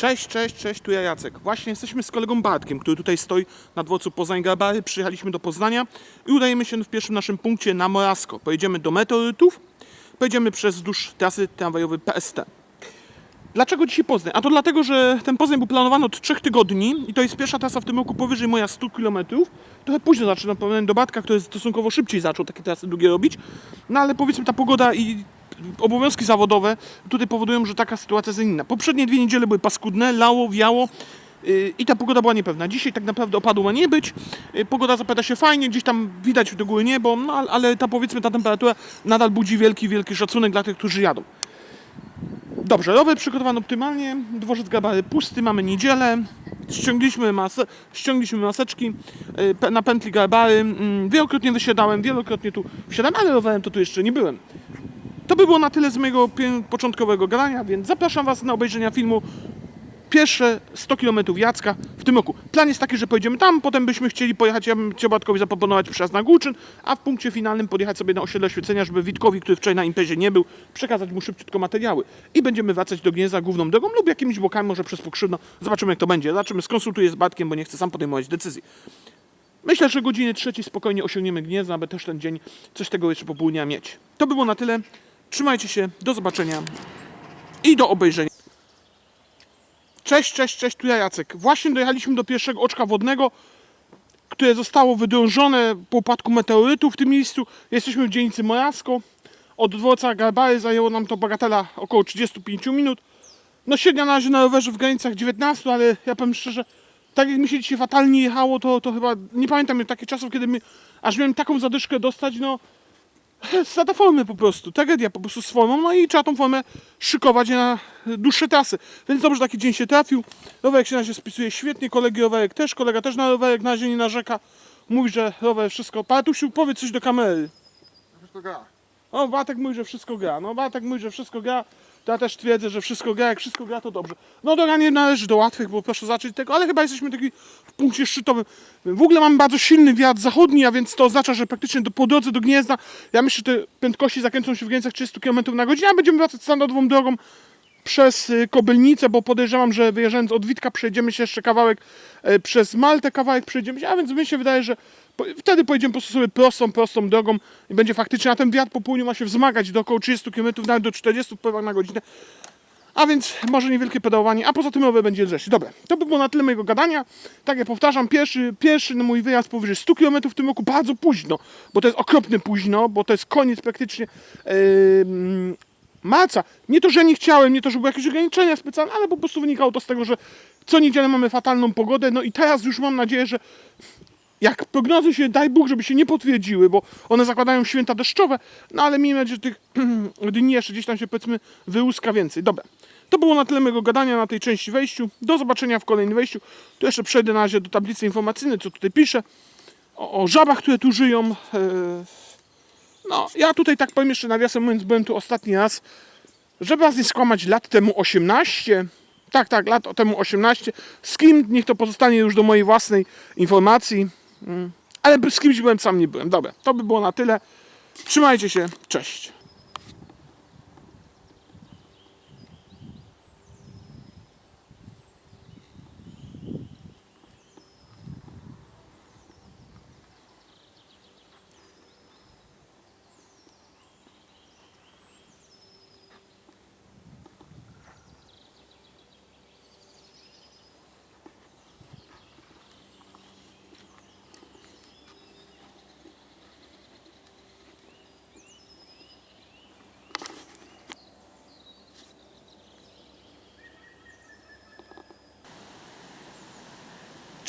Cześć, cześć, cześć, tu ja Jacek. Właśnie jesteśmy z kolegą Bartkiem, który tutaj stoi na dworcu Poznań-Garbary. Przyjechaliśmy do Poznania i udajemy się w pierwszym naszym punkcie na Morasko. Pojedziemy do meteorytów, pojedziemy przez wzdłuż trasy tramwajowej PST. Dlaczego dzisiaj Poznań? A to dlatego, że ten Poznań był planowany od 3 tygodni i to jest pierwsza trasa w tym roku powyżej moja 100 km. Trochę późno zaczynam, porównanie do Bartka, który stosunkowo szybciej zaczął takie trasy długie robić. No ale powiedzmy ta pogoda i obowiązki zawodowe tutaj powodują, że taka sytuacja jest inna. Poprzednie dwie niedziele były paskudne, lało, wiało. yy, I ta pogoda była niepewna. Dzisiaj tak naprawdę opadu ma nie być. Yy, Pogoda zapada się fajnie, gdzieś tam widać do góry niebo, no ale- ta powiedzmy ta temperatura nadal budzi wielki, wielki szacunek dla tych, którzy jadą. Dobrze, rower przygotowany optymalnie, dworzec Gabary pusty, mamy niedzielę, ściągliśmy, masę, ściągliśmy maseczki y, na pętli Gabary, mm, wielokrotnie wysiadałem, wielokrotnie tu wsiadałem, ale rowerem to tu jeszcze nie byłem. To by było na tyle z mojego początkowego grania, więc zapraszam Was na obejrzenia filmu pierwsze 100 km Jacka w tym roku. Plan jest taki, że pojedziemy tam, potem byśmy chcieli pojechać, ja bym chciał Bartkowi zaproponować przejazd na Głuczyn, a w punkcie finalnym podjechać sobie na osiedle Świecenia, żeby Witkowi, który wczoraj na imprezie nie był, przekazać mu szybciutko materiały. I będziemy wracać do Gniezna główną drogą lub jakimiś bokami, może przez Pokrzywno. Zobaczymy jak to będzie. Zobaczymy, skonsultuję z Bartkiem, bo nie chcę sam podejmować decyzji. Myślę, że godziny trzeciej spokojnie osiągniemy Gniezno, aby też ten dzień coś tego jeszcze po południa mieć. To by było na tyle. Trzymajcie się, do zobaczenia i do obejrzenia. Cześć, cześć, cześć, tu ja Jacek. Właśnie dojechaliśmy do pierwszego oczka wodnego, które zostało wydrążone po upadku meteorytu w tym miejscu. Jesteśmy w dzielnicy Morasko. Od dworca Garbary zajęło nam to bagatela około 35 minut. No średnia na razie na rowerze w granicach 19, ale ja powiem szczerze, tak jak mi się dzisiaj fatalnie jechało, to, to chyba nie pamiętam takich czasów, kiedy mi, aż miałem taką zadyszkę dostać, no strata formy po prostu, tragedia po prostu z formą, no i trzeba tą formę szykować na dłuższe trasy. Więc dobrze, taki dzień się trafił. Rowerek się na razie spisuje świetnie, kolegi rowerek też, kolega też na rowerek na razie nie narzeka. Mówi, że rower wszystko... Patusiu, powiedz coś do kamery. Wszystko gra. O, Batek mówi, że wszystko gra. No, Batek mówi, że wszystko gra. To ja też twierdzę, że wszystko gra. Jak wszystko gra, to dobrze. No, droga nie należy do łatwych, bo proszę zacząć tego, ale chyba jesteśmy taki w punkcie szczytowym. W ogóle mamy bardzo silny wiatr zachodni, a więc to oznacza, że praktycznie do, po drodze do Gniezna, ja myślę, że te prędkości zakręcą się w granicach 30 km na godzinę, a będziemy wracać standardową drogą przez y, Kobylnicę, bo podejrzewam, że wyjeżdżając od Witka przejdziemy się jeszcze kawałek e, przez Maltę, kawałek przejdziemy się, a więc mi się wydaje, że wtedy pojedziemy po prostu sobie prostą, prostą drogą i będzie faktycznie, a ten wiatr po południu ma się wzmagać do około 30 km, nawet do 40 wpływach na godzinę. A więc może niewielkie pedałowanie, a poza tym rower będzie lżejszy. Dobra, to by było na tyle mojego gadania. Tak jak powtarzam, pierwszy, pierwszy mój wyjazd powyżej 100 km w tym roku, bardzo późno, bo to jest okropny późno, bo to jest koniec praktycznie yy, marca. Nie to, że nie chciałem, nie to, że były jakieś ograniczenia specjalne, ale po prostu wynikało to z tego, że co niedzielę mamy fatalną pogodę, no i teraz już mam nadzieję, że jak prognozy się, daj Bóg, żeby się nie potwierdziły, bo one zakładają święta deszczowe, no ale miejmy nadzieję, że tych dni jeszcze gdzieś tam się powiedzmy wyłuska więcej. Dobra, to było na tyle mojego gadania na tej części wejściu. Do zobaczenia w kolejnym wejściu. Tu jeszcze przejdę na razie do tablicy informacyjnej, co tutaj piszę, o, o żabach, które tu żyją. Yy, No, ja tutaj tak powiem jeszcze nawiasem mówiąc, byłem tu ostatni raz, żeby was nie skłamać, lat temu 18, tak, tak, lat temu 18. Z kim? Niech to pozostanie już do mojej własnej informacji. Ale z kimś byłem, sam nie byłem. Dobra, to by było na tyle. Trzymajcie się, cześć.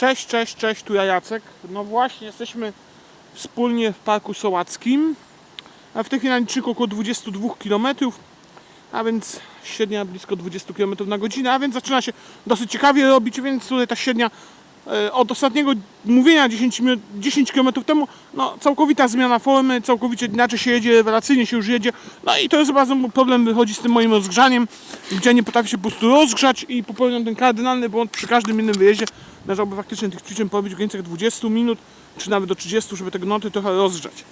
Cześć, cześć, cześć, tu ja Jacek. No właśnie, jesteśmy wspólnie w Parku Sołackim. A w tej chwili na liczniku około 22 km, a więc średnia blisko 20 km na godzinę, a więc zaczyna się dosyć ciekawie robić, więc tutaj ta średnia e, od ostatniego mówienia 10, minut, 10 km temu, no całkowita zmiana formy, całkowicie inaczej się jedzie, rewelacyjnie się już jedzie. No i to jest bardzo problem wychodzi z tym moim rozgrzaniem, gdzie nie potrafię się po prostu rozgrzać i popełniam ten kardynalny błąd przy każdym innym wyjeździe. Należałoby faktycznie tych ćwiczeń porobić w granicach 20 minut, czy nawet do 30, żeby te noty trochę rozgrzać.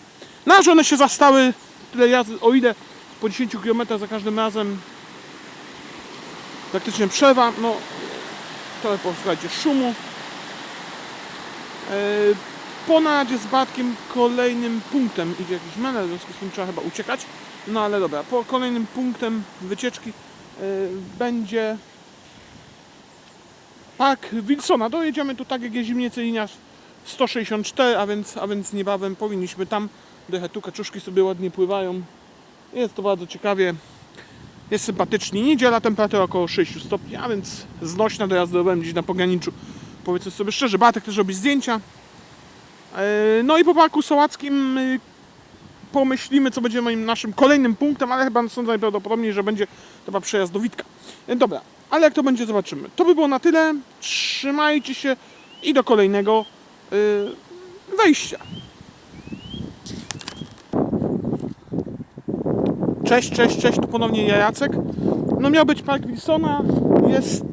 No że one się zastały, tyle jazdy, o ile po 10 km za każdym razem praktycznie przerwa, no trochę posłuchajcie szumu. E, Ponad jest Batkiem kolejnym punktem, idzie jakiś menel, w związku z tym trzeba chyba uciekać. No ale dobra, po kolejnym punktem wycieczki e, będzie Park Wilsona. Dojedziemy tu tak jak jest zimniece linia 164, a więc, a więc niebawem powinniśmy tam dojechać. Tu kaczuszki sobie ładnie pływają. Jest to bardzo ciekawie. Jest sympatycznie. Niedziela temperatura około 6 stopni, a więc znośna do jazdy rowerem gdzieś na pograniczu. Powiedzmy sobie szczerze, Bartek też robi zdjęcia. E, No i po parku sołackim y, pomyślimy, co będzie moim naszym kolejnym punktem, ale chyba sądzę najprawdopodobniej, że będzie chyba przejazd do Witka. E, Dobra, ale jak to będzie, zobaczymy. To by było na tyle. Trzymajcie się i do kolejnego y, wejścia. Cześć, cześć, cześć, tu ponownie ja Jacek. No miał być Park Wilsona, jest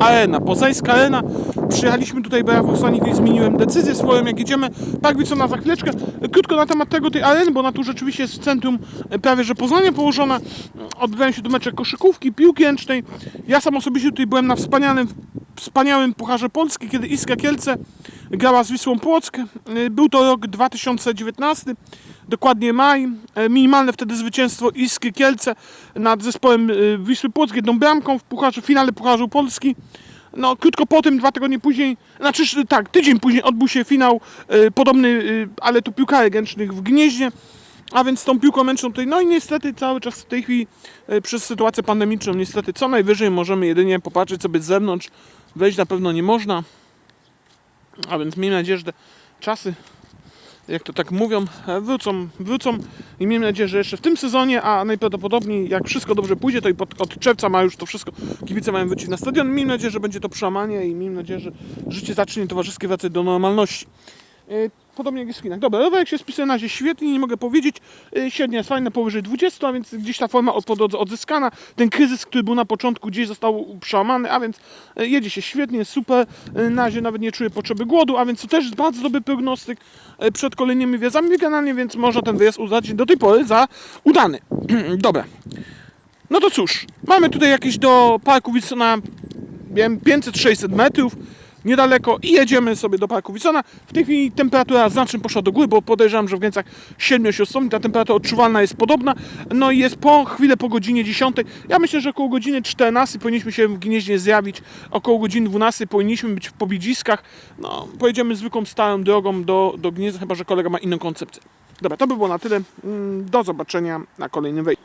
arena, poznańska arena. Przyjechaliśmy tutaj, bo ja w chwili zmieniłem decyzję swoją, jak jedziemy. Park Wilsona za chwileczkę. Krótko na temat tego tej areny, bo ona tu rzeczywiście jest w centrum e, prawie że Poznania położona. Odbywają się tu mecze koszykówki, piłki ręcznej. Ja sam osobiście tutaj byłem na wspaniałym, wspaniałym Pucharze Polski, kiedy Iskra Kielce grała z Wisłą Płock. E, Był to rok 2019 dokładnie maj. E, Minimalne wtedy zwycięstwo Iskry Kielce nad zespołem Wisły Płock jedną bramką w pucharze, w finale Pucharzu Polski. No, krótko po tym, dwa tygodnie później, znaczy tak, tydzień później odbył się finał e, podobny, e, ale tu piłkarek ręcznych w Gnieźnie. A więc z tą piłką ręczną tutaj, no i niestety cały czas w tej chwili e, przez sytuację pandemiczną, niestety co najwyżej możemy jedynie popatrzeć sobie z zewnątrz, wejść na pewno nie można. A więc miejmy nadzieję, że czasy jak to tak mówią, e, wrócą, wrócą i miejmy nadzieję, że jeszcze w tym sezonie, a najprawdopodobniej jak wszystko dobrze pójdzie, to i pod, od czerwca ma już to wszystko, kibice mają wrócić na stadion. Miejmy nadzieję, że będzie to przełamanie i miejmy nadzieję, że życie zacznie towarzyskie wracać do normalności. Podobnie jak w Chinach. Dobra, rowerek się spisuje na razie świetnie, nie mogę powiedzieć. E, Średnia jest fajna, powyżej 20, a więc gdzieś ta forma odzyskana. Ten kryzys, który był na początku, gdzieś został przełamany, a więc e, jedzie się świetnie, super. E, Na razie nawet nie czuję potrzeby głodu, a więc to też jest bardzo dobry prognostyk przed kolejnymi wjazdami generalnie, więc można ten wyjazd uznać do tej pory za udany. Dobra. No to cóż, mamy tutaj jakieś do parku Wilsona wiem, 500-600 metrów niedaleko i jedziemy sobie do parku Wilsona. W tej chwili temperatura znacznie poszła do góry, bo podejrzewam, że w granicach 7-8 stopni ta temperatura odczuwalna jest podobna. No i jest po chwilę po godzinie 10. Ja myślę, że około godziny 14 powinniśmy się w Gnieźnie zjawić. Około godziny 12 powinniśmy być w Pobidziskach. No, pojedziemy zwykłą starą drogą do, do Gniezna, chyba że kolega ma inną koncepcję. Dobra, to by było na tyle. Mm, Do zobaczenia na kolejnym wejściu.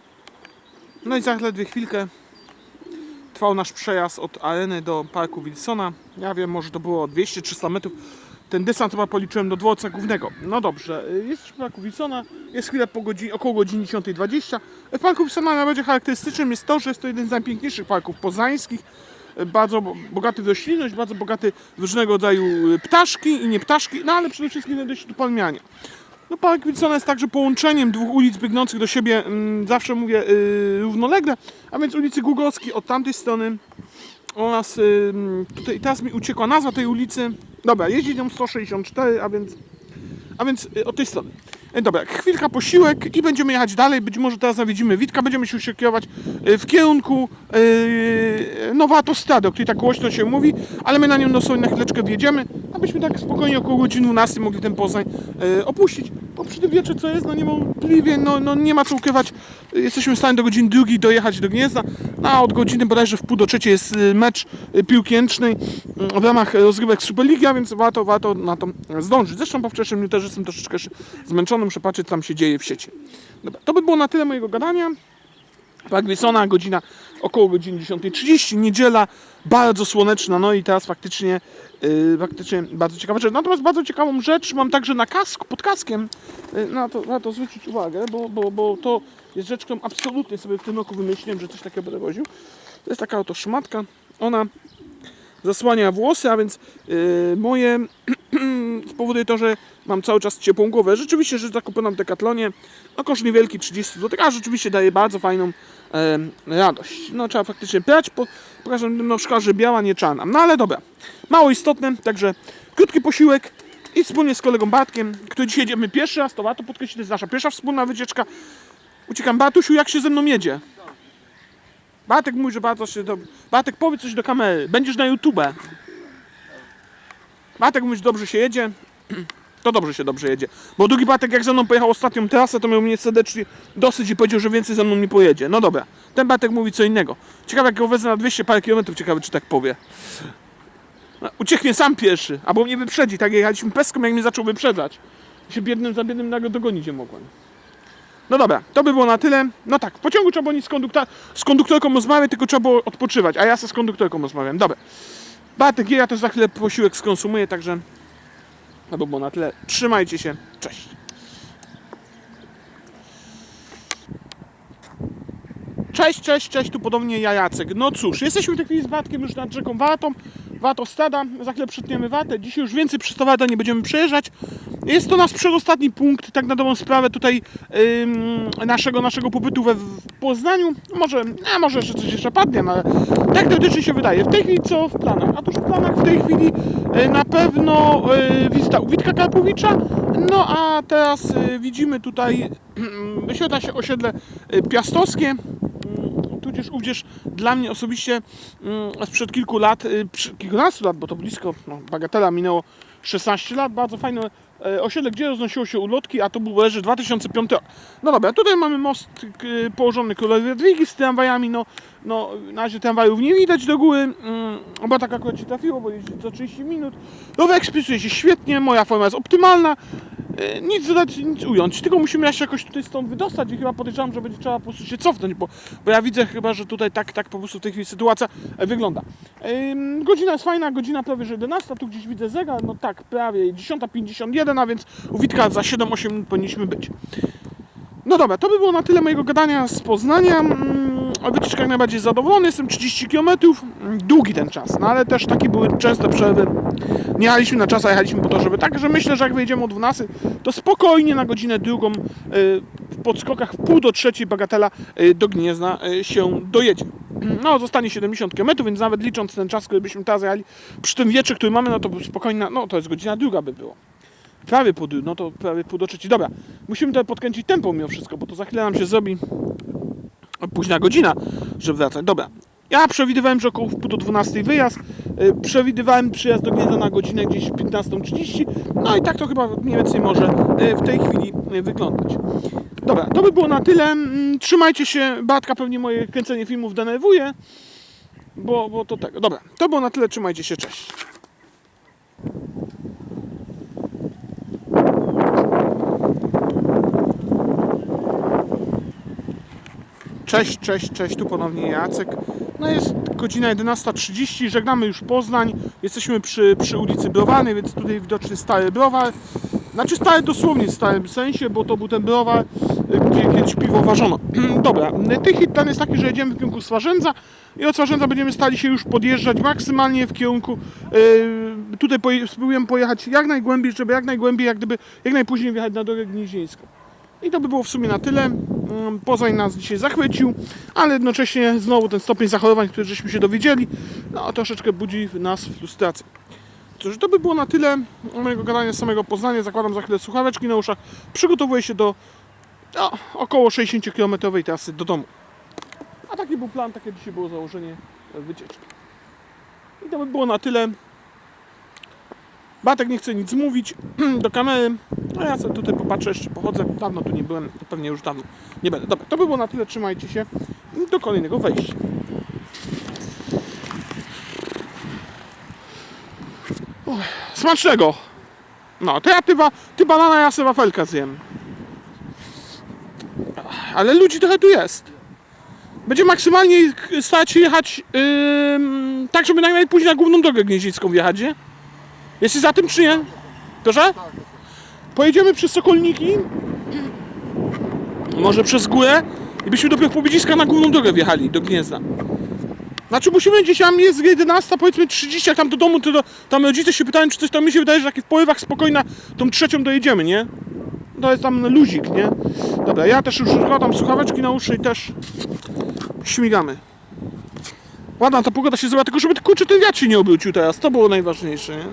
No i za chwilkę trwał nasz przejazd od areny do parku Wilsona. Ja wiem, może to było 200-300 metrów. Ten dystans chyba policzyłem do dworca głównego. No dobrze, y, jesteśmy w parku Wilsona, jest chwilę po godzinie, około godziny 10.20. W parku Wilsona najbardziej charakterystycznym jest to, że jest to jeden z najpiękniejszych parków poznańskich. Y, Bardzo bo- bogaty w roślinność, bardzo bogaty w różnego rodzaju y, ptaszki i nie ptaszki, no ale przede wszystkim znajdują się tu. No Park Wilsona jest także połączeniem dwóch ulic biegnących do siebie, mm, zawsze mówię yy, równolegle, a więc ulicy Głogowskiej od tamtej strony oraz yy, tutaj teraz mi uciekła nazwa tej ulicy. Dobra, jeździ nią 164, a więc a więc y, od tej strony. Y, Dobra, chwilka posiłek i będziemy jechać dalej. Być może teraz nawiedzimy Witka, będziemy się kierować y, w kierunku yy, Nowa Autostrady, o której tak głośno się mówi, ale my na nią dosłownie na chwileczkę wjedziemy, abyśmy tak spokojnie około godziny 12 mogli ten Poznań yy, opuścić. Bo przy tym wiecie co jest, no niewątpliwie, no, no nie ma co ukrywać, jesteśmy w stanie do godziny drugiej dojechać do Gniezna, no, a od godziny bodajże w pół do trzeciej jest y, mecz y, piłki y, w ramach rozgrywek Superligi, a więc warto, warto na to zdążyć. Zresztą po wczorajszym dniu też jestem troszeczkę zmęczony, muszę patrzeć co tam się dzieje w sieci. Dobra, to by było na tyle mojego gadania. Park Wilsona, godzina około godziny 10.30, niedziela, bardzo słoneczna, no i teraz faktycznie, yy, faktycznie bardzo ciekawa rzecz. Natomiast bardzo ciekawą rzecz mam także na kasku, pod kaskiem, yy, na to warto zwrócić uwagę, bo, bo, bo to jest rzecz, którą absolutnie sobie w tym roku wymyśliłem, że coś takiego będę woził. To jest taka oto szmatka, ona zasłania włosy, a więc yy, moje spowoduje to, że mam cały czas ciepłą głowę. Rzeczywiście, że zakupiona w Decathlonie, no koszt niewielki, 30 zł, a rzeczywiście daje bardzo fajną e, radość. No trzeba faktycznie prać, po, pokażę, no szkoda, że biała, nie czarna. No ale dobra, mało istotne, także krótki posiłek i wspólnie z kolegą Bartkiem, który dzisiaj jedziemy pierwszy raz, to warto podkreślić, to jest nasza pierwsza wspólna wycieczka. Uciekam, Bartusiu, jak się ze mną jedzie? Bartek mówi, że bardzo się do... Bartek, powiedz coś do kamery. Będziesz na YouTube. Bartek mówi, że dobrze się jedzie. To dobrze się dobrze jedzie. Bo drugi Bartek jak ze mną pojechał ostatnią trasę, to miał mnie serdecznie dosyć i powiedział, że więcej ze mną nie pojedzie. No dobra. Ten Bartek mówi co innego. Ciekawe jak go wezmę na 200 parę kilometrów, ciekawe czy tak powie. No, Ucieknie sam pierwszy, albo mnie wyprzedzi, tak jechaliśmy peską, jak mnie zaczął wyprzedzać. I się biednym za biednym nagle dogonić nie mogłem. No dobra, to by było na tyle. No tak, w pociągu trzeba było nic z, z konduktorką rozmawiać, tylko trzeba było odpoczywać, a ja se z konduktorką rozmawiam. Dobra. Bartek, ja też za chwilę posiłek skonsumuję, także to by było na tyle. Trzymajcie się, cześć. Cześć, cześć, cześć, tu podobnie ja Jacek. No cóż, jesteśmy w tej chwili z Watkiem już nad rzeką Watą. Wato stada, za chwilę przytniemy Watę. Dzisiaj już więcej przez nie będziemy przejeżdżać. Jest to nasz przedostatni punkt, tak na dobrą sprawę tutaj ym, naszego, naszego pobytu we w Poznaniu. Może, a może jeszcze coś jeszcze padnie, no, ale tak teoretycznie się wydaje. W tej chwili co w planach? Otóż w planach w tej chwili y, na pewno y, wizyta u Witka Karpowicza. No a teraz y, widzimy tutaj, wyświetla się osiedle y, piastowskie tudzież ówdzież dla mnie osobiście mm, sprzed kilku lat, y, kilkunastu lat, bo to blisko, no, bagatela minęło 16 lat, bardzo fajne osiedle, gdzie roznosiło się ulotki, a to był leży 2005 rok. No dobra, tutaj mamy most położony królowej Jadwigi z tramwajami, no, no na razie tramwajów nie widać do góry, mm, bo tak akurat się trafiło, bo jeździ co 30 minut. Rower ekspresuje się świetnie, moja forma jest optymalna, E, nic dodać, nic ująć, tylko musimy się jakoś tutaj stąd wydostać i chyba podejrzewam, że będzie trzeba po prostu się cofnąć, bo, bo ja widzę chyba, że tutaj tak, tak po prostu w tej chwili sytuacja e, wygląda. Godzina jest fajna, godzina prawie że 11, tu gdzieś widzę zegar, no tak, prawie 10.51, a więc u Witka za 7-8 minut powinniśmy być. No dobra, to by było na tyle mojego gadania z Poznania. Mm, O wycieczkach najbardziej zadowolony, jestem 30 km, Mm, długi ten czas, no ale też takie były częste przerwy. Nie jechaliśmy na czas, a jechaliśmy po to, żeby tak, że myślę, że jak wyjedziemy o 12, to spokojnie na godzinę drugą y, w podskokach w pół do trzeciej bagatela y, do Gniezna y, się dojedzie. No, zostanie 70 km, więc nawet licząc ten czas, który byśmy teraz jechali, przy tym wietrze, który mamy, no to spokojna, no to jest godzina druga by było. Prawie pół, no to prawie pół do trzeciej. Dobra, musimy tutaj podkręcić tempo mimo wszystko, bo to za chwilę nam się zrobi późna godzina, żeby wracać. Dobra, ja przewidywałem, że około w pół do 12 wyjazd. Y, Przewidywałem przyjazd do Gniezna na godzinę gdzieś 15.30. No i tak to chyba mniej więcej może y, w tej chwili y, wyglądać. Dobra, to by było na tyle. Mm, Trzymajcie się. Bartka pewnie moje kręcenie filmów denerwuje. Bo, bo to tego. Dobra, to było na tyle. Trzymajcie się. Cześć. Cześć, cześć, cześć, tu ponownie Jacek. No jest godzina 11.30, żegnamy już Poznań. Jesteśmy przy, przy ulicy Browarnej, więc tutaj widoczny stary browar. Znaczy stary dosłownie w starym sensie, bo to był ten browar, gdzie kiedyś piwo ważono. Dobra, tych hit plan jest taki, że jedziemy w kierunku Swarzędza i od Swarzędza będziemy stali się już podjeżdżać maksymalnie w kierunku yy, tutaj poje, spróbujemy pojechać jak najgłębiej, żeby jak najgłębiej, jak gdyby jak najpóźniej wjechać na drogę gnieźnieńską. I to by było w sumie na tyle. Mm, Poznań nas dzisiaj zachwycił, ale jednocześnie znowu ten stopień zachorowań, który żeśmy się dowiedzieli, no troszeczkę budzi w nas frustrację. Cóż, to by było na tyle mojego gadania z samego Poznania. Zakładam za chwilę słuchaweczki na uszach. Przygotowuję się do no, około 60-km trasy do domu. A taki był plan, takie dzisiaj było założenie wycieczki. I to by było na tyle. Batek nie chce nic mówić do kamery. A ja sobie tutaj popatrzę, jeszcze pochodzę. Dawno tu nie byłem, pewnie już dawno nie będę. Dobra, to by było na tyle. Trzymajcie się. Do kolejnego wejścia. Smacznego! No, to ja ty, ba, ty banana, ja sobie wafelka zjem. Ale ludzi trochę tu jest. Będzie maksymalnie się jechać ym, tak, żeby najpóźniej na główną drogę gnieźnicką wjechać, nie? Jesteś za tym czy nie? Proszę? Pojedziemy przez Sokolniki, może przez górę i byśmy dopiero po Biedziska na główną drogę wjechali do Gniezna. Znaczy musimy gdzieś tam jest 11, powiedzmy 30, jak tam do domu, to do, tam rodzice się pytają, czy coś tam mi się wydaje, że takie w porywach spokojna tą trzecią dojedziemy, nie? To jest tam luzik, nie? Dobra, ja też już zakładam słuchaweczki na uszy i też śmigamy. Ładna ta pogoda się zrobiła, tylko żeby kurczę ten wiatr się nie obrócił teraz, to było najważniejsze, nie?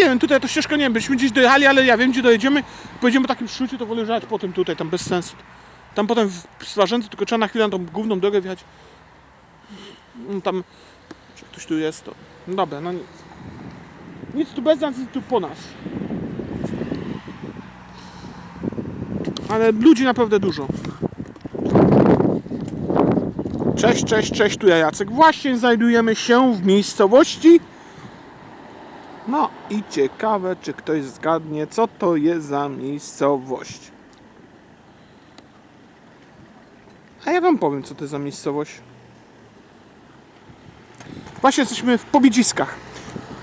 Nie wiem, tutaj to ścieżka nie wiem, byśmy gdzieś dojechali, ale ja wiem gdzie dojedziemy. Pojedziemy po takim szrucie, to wolę jechać potem tutaj, tam bez sensu. Tam potem w Swarzędzu tylko trzeba na chwilę na tą główną drogę wjechać. No Tam, czy ktoś tu jest, to... No dobra, no nic. Nic tu bez nas, nic tu po nas. Ale ludzi naprawdę dużo. Cześć, cześć, cześć, tu ja Jacek. Właśnie znajdujemy się w miejscowości. No i ciekawe, czy ktoś zgadnie, co to jest za miejscowość. A ja wam powiem, co to jest za miejscowość. Właśnie jesteśmy w Pobiedziskach.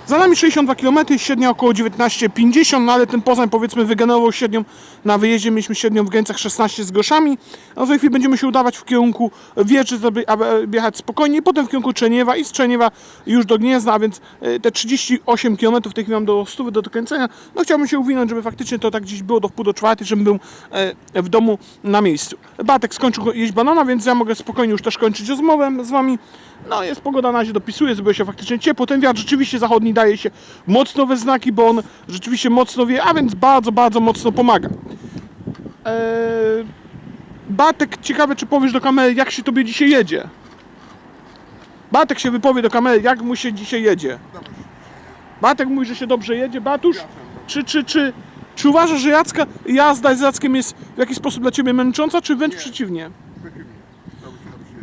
Za nami 62 km, średnia około 19,50, no ale ten Poznań powiedzmy wygenerował średnią na wyjeździe, mieliśmy średnią w granicach 16 z groszami. No w tej chwili będziemy się udawać w kierunku wieży, aby jechać spokojnie, potem w kierunku Czerniewa i z Czerniewa już do Gniezna, a więc e, te 38 km w tej chwili mam do 100 do dokręcenia. No chciałbym się uwinąć, żeby faktycznie to tak gdzieś było do wpół do czwartej, żebym był e, w domu na miejscu. Batek skończył jeść banana, więc ja mogę spokojnie już też kończyć rozmowę z Wami. No jest pogoda na razie dopisuje, zrobiło się faktycznie ciepło. Ten wiatr rzeczywiście zachodni daje się mocno we znaki, bo on rzeczywiście mocno wie, a więc bardzo, bardzo mocno pomaga. Eee, Batek, ciekawe czy powiesz do kamery, jak się tobie dzisiaj jedzie? Batek się wypowie do kamery, jak mu się dzisiaj jedzie. Batek mówi, że się dobrze jedzie. Batusz, czy, czy, czy, czy uważasz, że Jacka, jazda z Jackiem jest w jakiś sposób dla ciebie męcząca, czy wręcz przeciwnie?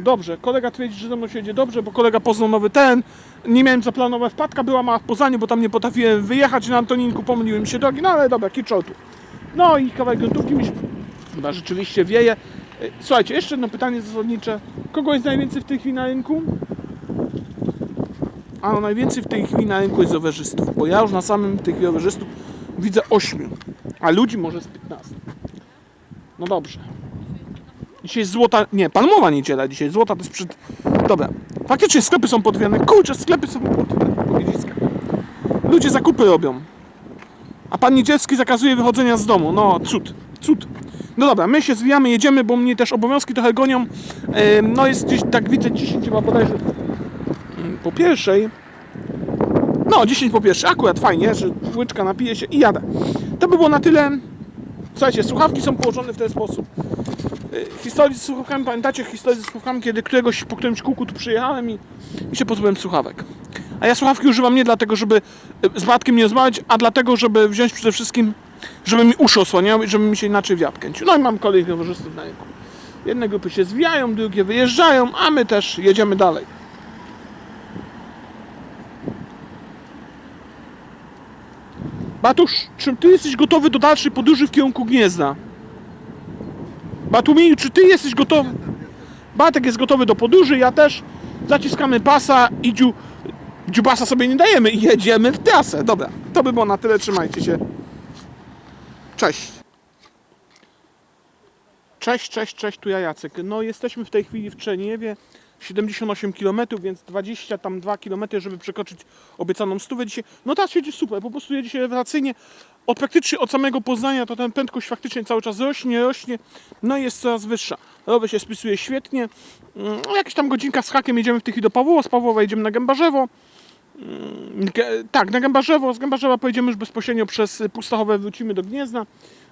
Dobrze, kolega twierdzi, że ze mną się jedzie dobrze, bo kolega poznał nowy ten. Nie miałem zaplanować, wpadka była mała w Poznaniu, bo tam nie potrafiłem wyjechać na Antoninku, pomyliły mi się drogi, no ale dobra, kiczoł tu. No i kawałek gruntówki mi się chyba rzeczywiście wieje. E, Słuchajcie, jeszcze jedno pytanie zasadnicze. Kogo jest najwięcej w tej chwili na rynku? A no najwięcej w tej chwili na rynku jest rowerzystów, bo ja już na samym tych rowerzystów widzę 8, a ludzi może z 15. No dobrze. Dzisiaj złota, nie, palmowa niedziela dzisiaj, złota to jest przed... Dobra, faktycznie sklepy są podwijane, kurczę, sklepy są podwijane po Wiedziskach. Ludzie zakupy robią. A pan Niedzielski zakazuje wychodzenia z domu, no cud, cud. No dobra, my się zwijamy, jedziemy, bo mnie też obowiązki trochę gonią. No jest gdzieś, tak widzę, 10 chyba bodajże ym, po pierwszej. No, 10 po pierwszej, akurat fajnie, że łyczka napije się i jadę. To by było na tyle. Słuchajcie, słuchawki są położone w ten sposób historii z słuchawkami, pamiętacie historię z słuchawkami, kiedy któregoś po którymś kółku tu przyjechałem i, i się pozbyłem słuchawek. A ja słuchawki używam nie dlatego, żeby e, z Batkiem nie rozmawiać, a dlatego, żeby wziąć przede wszystkim, żeby mi uszy osłaniały i żeby mi się inaczej wiatr kręcił. No i mam kolejnych rowerzystów na rynku. Jedne grupy się zwijają, drugie wyjeżdżają, a my też jedziemy dalej. Batusz, czy ty jesteś gotowy do dalszej podróży w kierunku Gniezna? Batumiu, czy ty jesteś gotowy? Batek jest gotowy do podróży, ja też. Zaciskamy pasa i dziu, dziubasa sobie nie dajemy i jedziemy w trasę. Dobra, to by było na tyle, trzymajcie się. Cześć. Cześć, cześć, cześć, tu ja Jacek. No jesteśmy w tej chwili w Czerniewie, 78 km, więc 20 tam 2 km, żeby przekroczyć obiecaną stówę dzisiaj. No ta jedzie super, po prostu jedzie się rewelacyjnie. Od praktycznie od samego Poznania to ten prędkość faktycznie cały czas rośnie, rośnie, no i jest coraz wyższa. Rower się spisuje świetnie. Mm, jakaś tam godzinka z hakiem jedziemy w tej chwili do Pawłowa, z Pawłowa jedziemy na Gębarzewo. Mm, tak, na Gębarzewo, z Gębarzewa pojedziemy już bezpośrednio przez Pustachowe, wrócimy do Gniezna.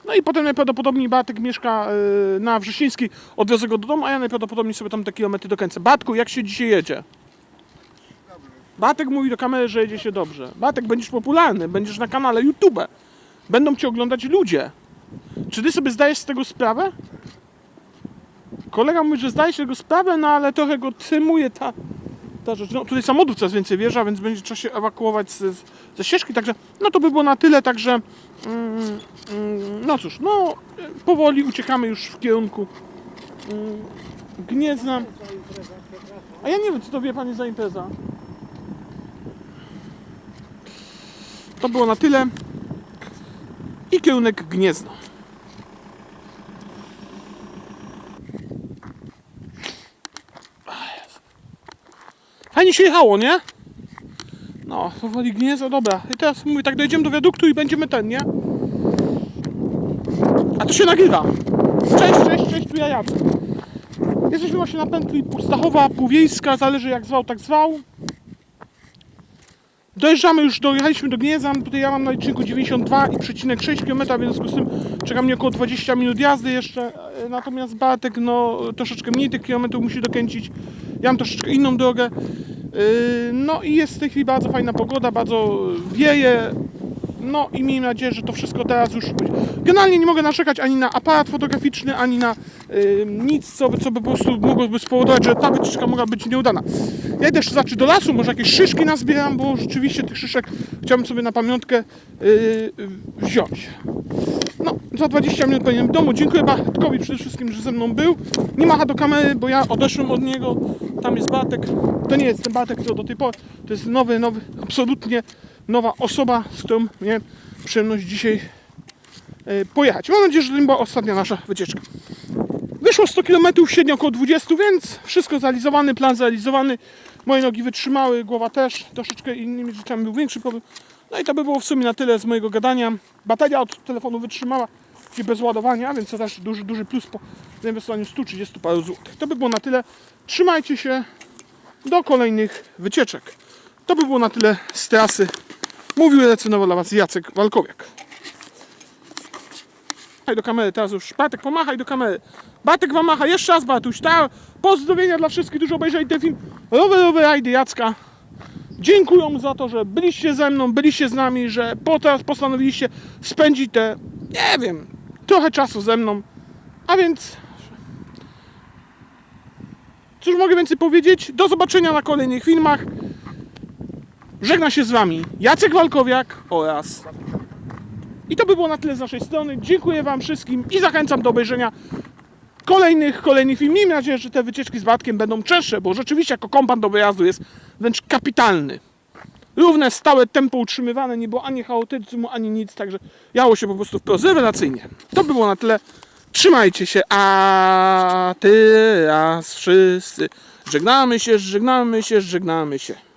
No i potem najprawdopodobniej Batek mieszka y, na Wrzesińskiej, odwiozę go do domu, a ja najprawdopodobniej sobie tam te kilometry dokręcę. Batku, jak się dzisiaj jedzie? Batek mówi do kamery, że jedzie się dobrze. Batek, będziesz popularny, będziesz na kanale YouTube. Będą cię oglądać ludzie. Czy ty sobie zdajesz z tego sprawę? Kolega mówi, że zdaje się tego sprawę, no ale trochę go trymuje ta, ta rzecz. No tutaj samochodów coraz więcej wjeżdża, więc będzie trzeba się ewakuować z, z, ze ścieżki, także no to by było na tyle, także mm, mm, no cóż, no powoli uciekamy już w kierunku mm, Gniezna. A ja nie wiem, co to wie Pani za impreza. To było na tyle. I kierunek Gniezno. Fajnie się jechało, nie? No, powoli Gniezno, dobra. I teraz mówię, tak dojdziemy do wiaduktu i będziemy ten, nie? A to się nagrywa. Cześć, cześć, cześć, tu ja Jacek. Jesteśmy właśnie na pętli Pustachowa, Półwiejska, zależy jak zwał, tak zwał. Dojeżdżamy już, dojechaliśmy do Gniezna, tutaj ja mam na liczniku 92,6 km, w związku z tym czeka mnie około 20 minut jazdy jeszcze, natomiast Bartek no troszeczkę mniej tych kilometrów musi dokręcić, ja mam troszeczkę inną drogę, Yy, no i jest w tej chwili bardzo fajna pogoda, bardzo wieje, no i miejmy nadzieję, że to wszystko teraz już będzie. Generalnie nie mogę narzekać ani na aparat fotograficzny, ani na yy, nic, co by, co by po prostu mogłoby spowodować, że ta wycieczka mogła być nieudana. Ja idę znaczy do lasu, może jakieś szyszki nazbieram, bo rzeczywiście tych szyszek chciałbym sobie na pamiątkę yy, wziąć. No, za 20 minut powinienem w domu. Dziękuję Bartkowi przede wszystkim, że ze mną był. Nie macha do kamery, bo ja odeszłem od niego. Tam jest Bartek. To nie jest ten Bartek, który do tej pory. To jest nowy, nowy, absolutnie nowa osoba, z którą miałem przyjemność dzisiaj e, pojechać. Mam nadzieję, że to nie była ostatnia nasza wycieczka. Wyszło 100 km, średnio około 20, więc wszystko zrealizowany, plan zrealizowany. Moje nogi wytrzymały, głowa też. Troszeczkę innymi rzeczami był większy problem. No i to by było w sumie na tyle z mojego gadania. Bateria od telefonu wytrzymała, czyli bez ładowania, więc to też duży, duży plus po zainwestowaniu 130 paru złotych. To by było na tyle. Trzymajcie się do kolejnych wycieczek. To by było na tyle z trasy. Mówił recenzował dla Was Jacek Walkowiak. Machaj do kamery, teraz już Bartek pomachaj do kamery. Bartek wam macha, jeszcze raz Bartuś, ta pozdrowienia dla wszystkich, którzy obejrzeli ten film. Rowerowe rajdy Jacka. Dziękuję za to, że byliście ze mną, byliście z nami, że po teraz postanowiliście spędzić te, nie wiem, trochę czasu ze mną. A więc cóż mogę więcej powiedzieć? Do zobaczenia na kolejnych filmach. Żegna się z Wami Jacek Walkowiak oraz i to by było na tyle z naszej strony. Dziękuję Wam wszystkim i zachęcam do obejrzenia kolejnych, kolejnych filmów. Miejmy nadzieję, że te wycieczki z Batkiem będą częstsze, bo rzeczywiście jako kompan do wyjazdu jest wręcz kapitalny. Równe, stałe tempo utrzymywane, nie było ani chaotyzmu, ani nic, także jało się po prostu wprost rewelacyjnie. To by było na tyle. Trzymajcie się, a teraz wszyscy żegnamy się, żegnamy się, żegnamy się.